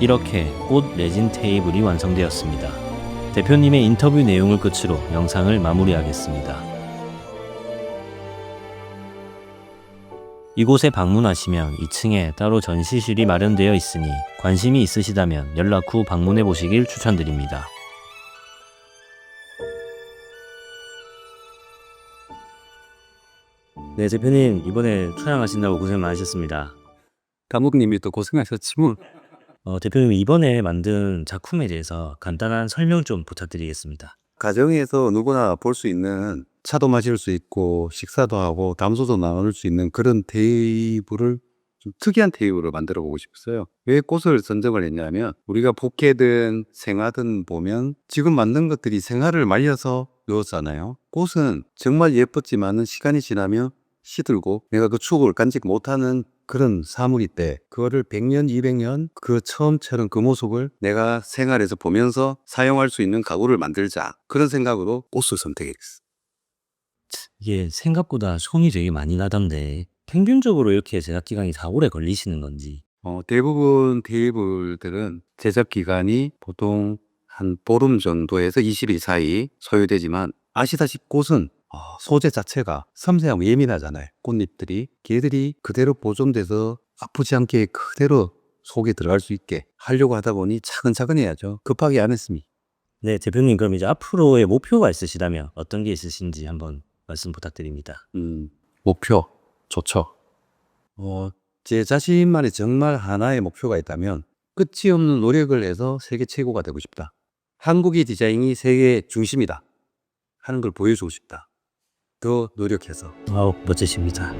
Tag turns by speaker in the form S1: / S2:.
S1: 이렇게 꽃 레진 테이블이 완성되었습니다. 대표님의 인터뷰 내용을 끝으로 영상을 마무리하겠습니다. 이곳에 방문하시면 2층에 따로 전시실이 마련되어 있으니 관심이 있으시다면 연락 후 방문해 보시길 추천드립니다. 네, 대표님 이번에 촬영하신다고 고생 많으셨습니다.
S2: 감독님이 또 고생하셨지 뭐.
S1: 어, 대표님 이번에 만든 작품에 대해서 간단한 설명 좀 부탁드리겠습니다.
S2: 가정에서 누구나 볼 수 있는 차도 마실 수 있고 식사도 하고 담소도 나눌 수 있는 그런 테이블을 좀 특이한 테이블을 만들어 보고 싶었어요. 왜 꽃을 선정을 했냐면 우리가 복회든 생화든 보면 지금 만든 것들이 생화를 말려서 넣었잖아요. 꽃은 정말 예뻤지만은 시간이 지나면 시들고 내가 그 추억을 간직 못하는 그런 사물이 때 그거를 100년, 200년 그 처음처럼 그 모습을 내가 생활에서 보면서 사용할 수 있는 가구를 만들자. 그런 생각으로 꽃을 선택했어.
S1: 이게 생각보다 손이 되게 많이 나던데 평균적으로 이렇게 제작 기간이 다 오래 걸리시는 건지.
S2: 어, 대부분 테이블들은 제작 기간이 보통 한 보름 정도에서 20일 사이 소요되지만 아시다시피 꽃은 어, 소재 자체가 섬세하고 예민하잖아요. 꽃잎들이 걔들이 그대로 보존돼서 아프지 않게 그대로 속에 들어갈 수 있게 하려고 하다 보니 차근차근 해야죠. 급하게 안 했습니다.
S1: 네 대표님 그럼 이제 앞으로의 목표가 있으시다면 어떤 게 있으신지 한번 말씀 부탁드립니다.
S2: 음, 목표 좋죠. 어, 제 자신만의 정말 하나의 목표가 있다면 끝이 없는 노력을 해서 세계 최고가 되고 싶다. 한국의 디자인이 세계 중심이다. 하는 걸 보여주고 싶다. 더 노력해서.
S1: 아우 멋지십니다.